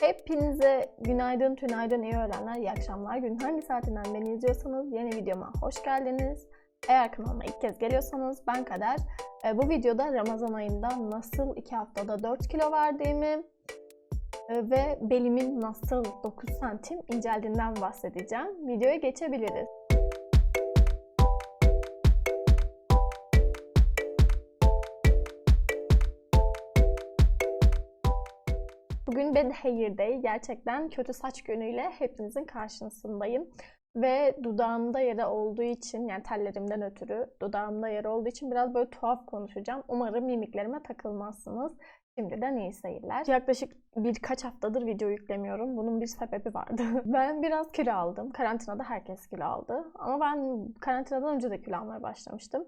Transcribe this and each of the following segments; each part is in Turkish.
Hepinize günaydın, tünaydın, iyi öğlenler, iyi akşamlar. Gün hangi saatinden beni izliyorsanız yeni videoma hoş geldiniz. Eğer kanalıma ilk kez geliyorsanız ben Kader. Ee, bu videoda Ramazan ayında nasıl 2 haftada 4 kilo verdiğimi e, ve belimin nasıl 9 santim inceldiğinden bahsedeceğim. Videoya geçebiliriz. Bugün Ben Hair Day. Gerçekten kötü saç günüyle hepinizin karşısındayım. Ve dudağımda yara olduğu için, yani tellerimden ötürü dudağımda yara olduğu için biraz böyle tuhaf konuşacağım. Umarım mimiklerime takılmazsınız. Şimdiden iyi seyirler. Yaklaşık birkaç haftadır video yüklemiyorum. Bunun bir sebebi vardı. ben biraz kilo aldım. Karantinada herkes kilo aldı. Ama ben karantinadan önce de kilo almaya başlamıştım.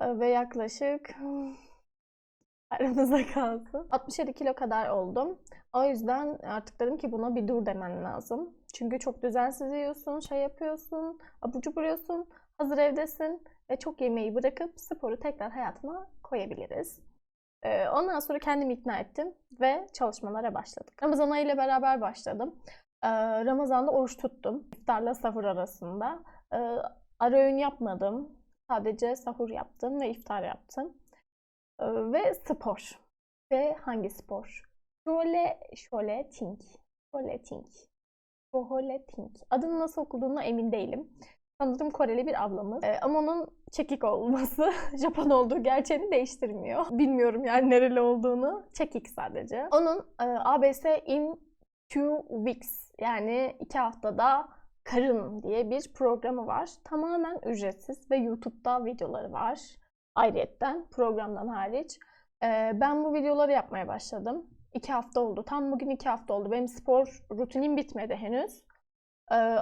Ve yaklaşık aramızda kalsın. 67 kilo kadar oldum. O yüzden artık dedim ki buna bir dur demen lazım. Çünkü çok düzensiz yiyorsun, şey yapıyorsun, abur cubur hazır evdesin ve çok yemeği bırakıp sporu tekrar hayatına koyabiliriz. Ee, ondan sonra kendimi ikna ettim ve çalışmalara başladık. Ramazan ayı ile beraber başladım. Ee, Ramazan'da oruç tuttum. İftarla sahur arasında. Ee, ara öğün yapmadım. Sadece sahur yaptım ve iftar yaptım. Ve spor. Ve hangi spor? Şöyle, şöyle ting. Şöyle ting. Şöyle ting. Adını nasıl okunduğuna emin değilim. Sanırım Koreli bir ablamız. Ee, ama onun çekik olması Japon olduğu gerçeğini değiştirmiyor. Bilmiyorum yani nereli olduğunu. Çekik sadece. Onun e, ABS in two weeks yani iki haftada karın diye bir programı var. Tamamen ücretsiz ve YouTube'da videoları var. Ayrıyetten programdan hariç. Ben bu videoları yapmaya başladım. İki hafta oldu. Tam bugün iki hafta oldu. Benim spor rutinim bitmedi henüz.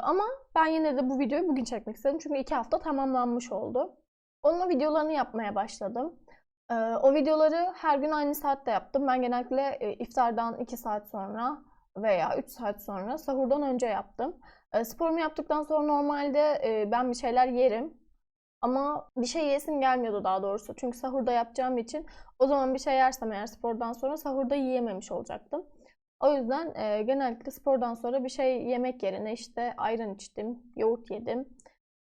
Ama ben yine de bu videoyu bugün çekmek istedim. Çünkü iki hafta tamamlanmış oldu. Onun videolarını yapmaya başladım. O videoları her gün aynı saatte yaptım. Ben genellikle e, iftardan 2 saat sonra veya 3 saat sonra sahurdan önce yaptım. Sporumu yaptıktan sonra normalde ben bir şeyler yerim. Ama bir şey yesim gelmiyordu daha doğrusu. Çünkü sahurda yapacağım için o zaman bir şey yersem eğer spordan sonra sahurda yiyememiş olacaktım. O yüzden e, genellikle spordan sonra bir şey yemek yerine işte ayran içtim, yoğurt yedim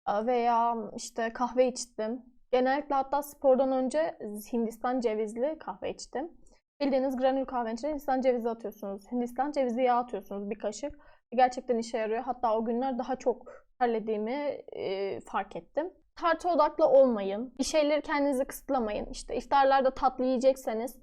e, veya işte kahve içtim. Genellikle hatta spordan önce Hindistan cevizli kahve içtim. Bildiğiniz granül kahvenin içine Hindistan cevizi atıyorsunuz. Hindistan cevizi yağı atıyorsunuz bir kaşık. Gerçekten işe yarıyor. Hatta o günler daha çok terlediğimi e, fark ettim. Tartı odaklı olmayın. Bir şeyleri kendinizi kısıtlamayın. İşte iftarlarda tatlı yiyecekseniz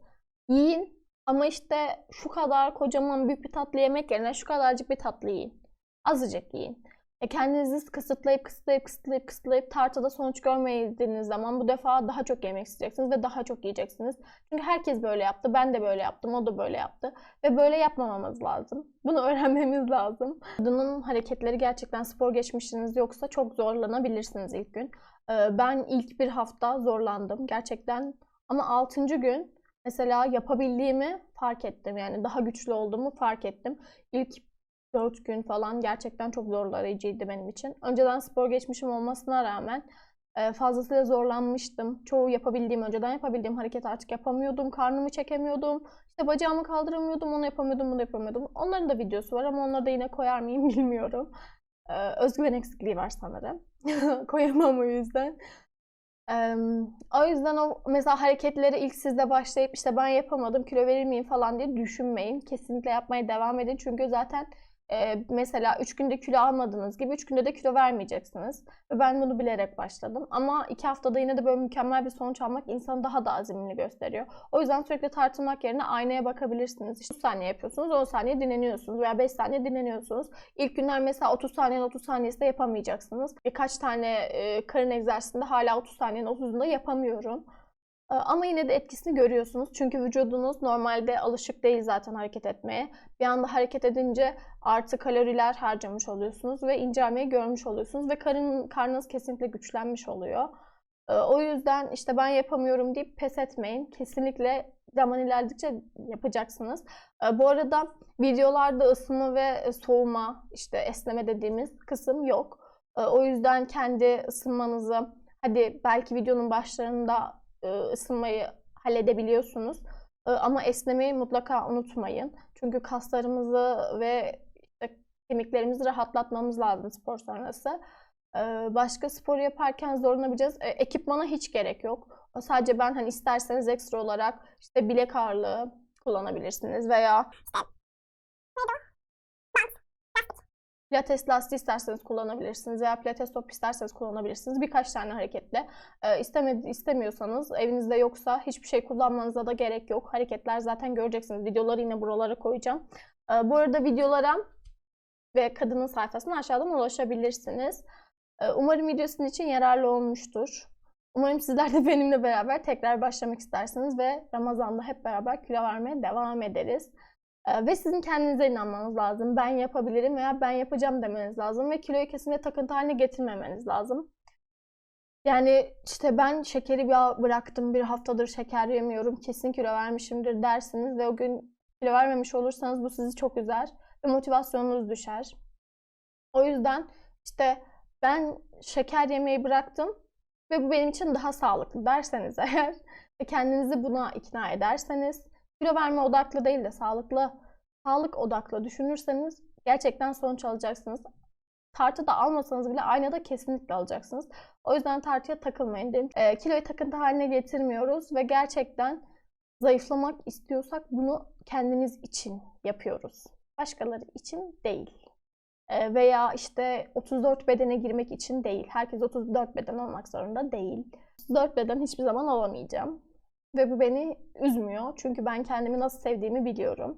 yiyin. Ama işte şu kadar kocaman büyük bir tatlı yemek yerine şu kadarcık bir tatlı yiyin. Azıcık yiyin. E kendinizi kısıtlayıp kısıtlayıp kısıtlayıp kısıtlayıp tartıda sonuç görmediğiniz zaman bu defa daha çok yemek isteyeceksiniz ve daha çok yiyeceksiniz. Çünkü herkes böyle yaptı, ben de böyle yaptım, o da böyle yaptı ve böyle yapmamamız lazım. Bunu öğrenmemiz lazım. Kadının hareketleri gerçekten spor geçmişiniz yoksa çok zorlanabilirsiniz ilk gün. Ee, Ben ilk bir hafta zorlandım gerçekten ama 6. gün mesela yapabildiğimi fark ettim. Yani daha güçlü olduğumu fark ettim. İlk 4 gün falan gerçekten çok zorlayıcıydı benim için. Önceden spor geçmişim olmasına rağmen e, fazlasıyla zorlanmıştım. Çoğu yapabildiğim, önceden yapabildiğim hareket artık yapamıyordum. Karnımı çekemiyordum. İşte bacağımı kaldıramıyordum, onu yapamıyordum, bunu yapamıyordum. Onların da videosu var ama onları da yine koyar mıyım bilmiyorum. Ee, Özgüven eksikliği var sanırım. Koyamam o yüzden. Ee, o yüzden o mesela hareketleri ilk sizde başlayıp işte ben yapamadım kilo verir miyim falan diye düşünmeyin. Kesinlikle yapmaya devam edin. Çünkü zaten e, mesela 3 günde kilo almadığınız gibi 3 günde de kilo vermeyeceksiniz. Ve ben bunu bilerek başladım. Ama 2 haftada yine de böyle mükemmel bir sonuç almak insanı daha da azimli gösteriyor. O yüzden sürekli tartılmak yerine aynaya bakabilirsiniz. İşte 30 saniye yapıyorsunuz, 10 saniye dinleniyorsunuz veya 5 saniye dinleniyorsunuz. İlk günler mesela 30 saniyenin 30 saniyesi de yapamayacaksınız. Birkaç tane e, karın egzersizinde hala 30 saniyenin 30'unda yapamıyorum. Ee, Ama yine de etkisini görüyorsunuz. Çünkü vücudunuz normalde alışık değil zaten hareket etmeye. Bir anda hareket edince artı kaloriler harcamış oluyorsunuz ve incelmeyi görmüş oluyorsunuz ve karın karnınız kesinlikle güçlenmiş oluyor. Ee, O yüzden işte ben yapamıyorum deyip pes etmeyin. Kesinlikle zaman ilerledikçe yapacaksınız. Ee, Bu arada videolarda ısınma ve soğuma, işte esneme dediğimiz kısım yok. Ee, O yüzden kendi ısınmanızı hadi belki videonun başlarında e, ısınmayı halledebiliyorsunuz. Ama esnemeyi mutlaka unutmayın. Çünkü kaslarımızı ve işte kemiklerimizi rahatlatmamız lazım spor sonrası. Başka spor yaparken zorlanabileceğiz. E, Ekipmana hiç gerek yok. Sadece ben hani isterseniz ekstra olarak işte bilek ağırlığı kullanabilirsiniz veya Pilates lastiği isterseniz kullanabilirsiniz veya pilates top isterseniz kullanabilirsiniz. Birkaç tane hareketle. Ee, istemedi, istemiyorsanız evinizde yoksa hiçbir şey kullanmanıza da gerek yok. Hareketler zaten göreceksiniz. Videoları yine buralara koyacağım. Ee, bu arada videolara ve kadının sayfasına aşağıdan ulaşabilirsiniz. Ee, umarım video sizin için yararlı olmuştur. Umarım sizler de benimle beraber tekrar başlamak istersiniz ve Ramazan'da hep beraber kilo vermeye devam ederiz. Ee, Ve sizin kendinize inanmanız lazım. Ben yapabilirim veya ben yapacağım demeniz lazım ve kiloyu kesinlikle takıntı haline getirmemeniz lazım. Yani işte ben şekeri bir bıraktım, bir haftadır şeker yemiyorum, kesin kilo vermişimdir dersiniz ve o gün kilo vermemiş olursanız bu sizi çok üzer ve motivasyonunuz düşer. O yüzden işte ben şeker yemeyi bıraktım ve bu benim için daha sağlıklı derseniz eğer ve kendinizi buna ikna ederseniz kilo verme odaklı değil de sağlıklı, sağlık odaklı düşünürseniz gerçekten sonuç alacaksınız. Tartıda almasanız bile aynada kesinlikle alacaksınız. O yüzden tartıya takılmayın dedim. E, kiloyu takıntı haline getirmiyoruz ve gerçekten zayıflamak istiyorsak bunu kendimiz için yapıyoruz. Başkaları için değil. E, veya işte 34 bedene girmek için değil. Herkes 34 beden olmak zorunda değil. 34 beden hiçbir zaman olamayacağım. Ve bu beni üzmüyor. Çünkü ben kendimi nasıl sevdiğimi biliyorum.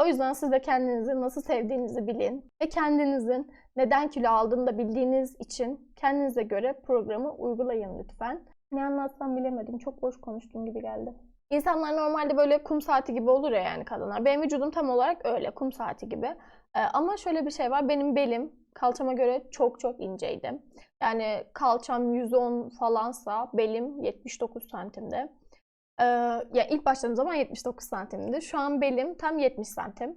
O yüzden siz de kendinizi nasıl sevdiğinizi bilin. Ve kendinizin neden kilo aldığını da bildiğiniz için kendinize göre programı uygulayın lütfen. Ne anlatsam bilemedim. Çok boş konuştuğum gibi geldi. İnsanlar normalde böyle kum saati gibi olur ya yani kadınlar. Benim vücudum tam olarak öyle kum saati gibi. Ee, ama şöyle bir şey var. Benim belim kalçama göre çok çok inceydi. Yani kalçam 110 falansa belim 79 santimde. Ee, ya ilk başladığım zaman 79 santimdi. Şu an belim tam 70 santim.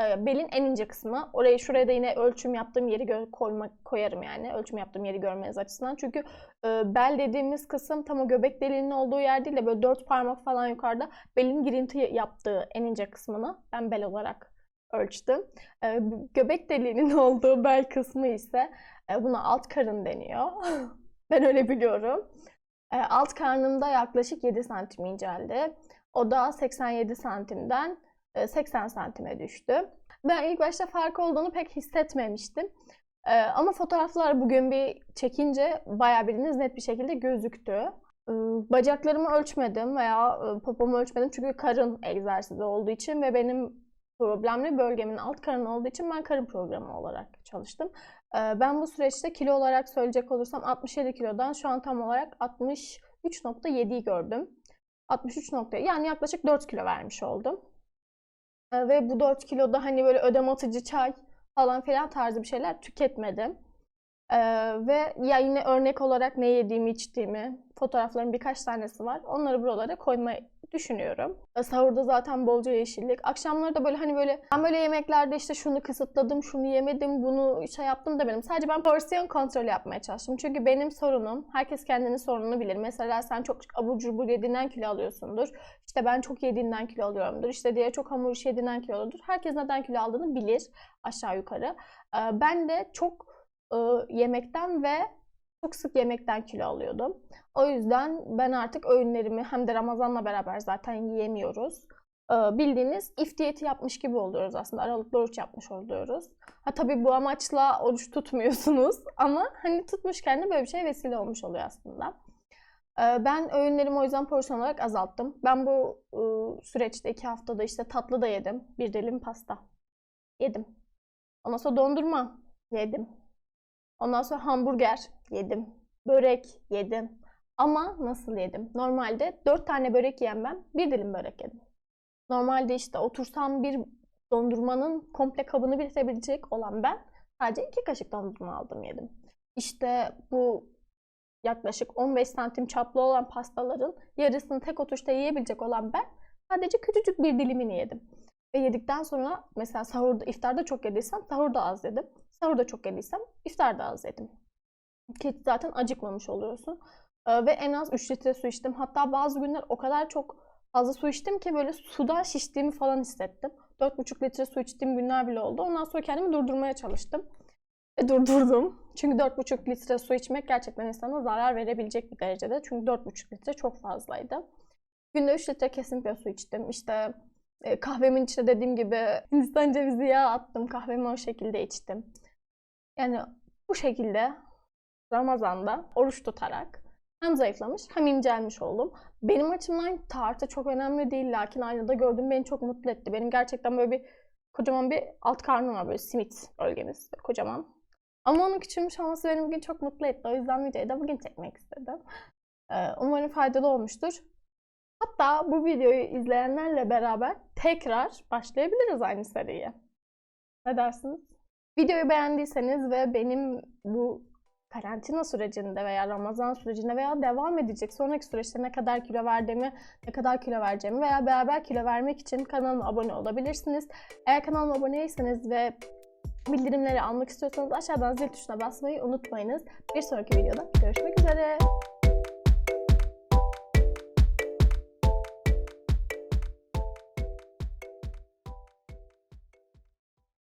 Ee, belin en ince kısmı. Orayı şuraya da yine ölçüm yaptığım yeri koyma, koyarım yani. Ölçüm yaptığım yeri görmeniz açısından. Çünkü e, bel dediğimiz kısım tam o göbek deliğinin olduğu yer değil de böyle dört parmak falan yukarıda belin girinti yaptığı en ince kısmını ben bel olarak ölçtüm. Bu göbek deliğinin olduğu bel kısmı ise e, buna alt karın deniyor. ben öyle biliyorum. E, alt karnımda yaklaşık 7 santim inceldi. O da 87 santimden e, 80 santime düştü. Ben ilk başta fark olduğunu pek hissetmemiştim. E, ama fotoğraflar bugün bir çekince bayağı bildiğiniz net bir şekilde gözüktü. E, Bacaklarımı ölçmedim veya e, popomu ölçmedim çünkü karın egzersizi olduğu için ve benim problemli bölgemin alt karın olduğu için ben karın programı olarak çalıştım. Ee, Ben bu süreçte kilo olarak söyleyecek olursam 67 kilodan şu an tam olarak 63.7'yi gördüm. 63 nokta yani yaklaşık 4 kilo vermiş oldum. Ee, Ve bu 4 kiloda hani böyle ödem atıcı çay falan filan tarzı bir şeyler tüketmedim. Ee, ve ya yine örnek olarak ne yediğimi içtiğimi fotoğrafların birkaç tanesi var. Onları buralara koymayı düşünüyorum. Ee, Sahurda zaten bolca yeşillik. Akşamları da böyle hani böyle ben böyle yemeklerde işte şunu kısıtladım, şunu yemedim, bunu şey yaptım demedim. Sadece ben porsiyon kontrolü yapmaya çalıştım. Çünkü benim sorunum, herkes kendinin sorununu bilir. Mesela sen çok abur cubur yediğinden kilo alıyorsundur. İşte ben çok yediğinden kilo alıyorumdur. İşte diğer çok hamur işi yediğinden kilo alıyordur. Herkes neden kilo aldığını bilir aşağı yukarı. Ee, Ben de çok e, yemekten ve çok sık yemekten kilo alıyordum. O yüzden ben artık öğünlerimi hem de Ramazan'la beraber zaten yiyemiyoruz. Ee, Bildiğiniz if yapmış gibi oluyoruz aslında. Aralıklı oruç yapmış oluyoruz. Ha tabii bu amaçla oruç tutmuyorsunuz ama hani tutmuşken de böyle bir şey vesile olmuş oluyor aslında. Ee, Ben öğünlerimi o yüzden porsiyon olarak azalttım. Ben bu e, süreçte iki haftada işte tatlı da yedim. Bir dilim pasta yedim. Ondan sonra dondurma yedim. Ondan sonra hamburger yedim. Börek yedim. Ama nasıl yedim? Normalde 4 tane börek yiyen ben bir dilim börek yedim. Normalde işte otursam bir dondurmanın komple kabını bitirebilecek olan ben sadece 2 kaşık dondurma aldım yedim. İşte bu yaklaşık 15 santim çaplı olan pastaların yarısını tek oturuşta yiyebilecek olan ben sadece küçücük bir dilimini yedim. Ve yedikten sonra mesela sahurda, iftarda çok yediysem sahurda az yedim. Sahurda çok yediysem iftarda az yedim. Ki zaten acıkmamış oluyorsun. Ee, ve en az 3 litre su içtim. Hatta bazı günler o kadar çok fazla su içtim ki böyle sudan şiştiğimi falan hissettim. 4,5 litre su içtiğim günler bile oldu. Ondan sonra kendimi durdurmaya çalıştım. Ve durdurdum. Çünkü 4,5 litre su içmek gerçekten insana zarar verebilecek bir derecede. Çünkü 4,5 litre çok fazlaydı. Günde 3 litre kesinlikle su içtim. İşte e, kahvemin içine dediğim gibi Hindistan cevizi yağı attım. Kahvemi o şekilde içtim. Yani bu şekilde Ramazan'da oruç tutarak hem zayıflamış hem incelmiş oldum. Benim açımdan tartı çok önemli değil lakin aynada gördüğüm beni çok mutlu etti. Benim gerçekten böyle bir kocaman bir alt karnım var böyle simit bölgemiz böyle kocaman. Ama onun küçülmüş olması beni bugün çok mutlu etti. O yüzden videoyu da bugün çekmek istedim. Ee, umarım faydalı olmuştur. Hatta bu videoyu izleyenlerle beraber tekrar başlayabiliriz aynı seriye. Ne dersiniz? Videoyu beğendiyseniz ve benim bu karantina sürecinde veya Ramazan sürecinde veya devam edecek sonraki süreçte ne kadar kilo verdiğimi, ne kadar kilo vereceğimi veya beraber kilo vermek için kanalıma abone olabilirsiniz. Eğer kanalıma abone değilseniz ve bildirimleri almak istiyorsanız aşağıdan zil tuşuna basmayı unutmayınız. Bir sonraki videoda görüşmek üzere.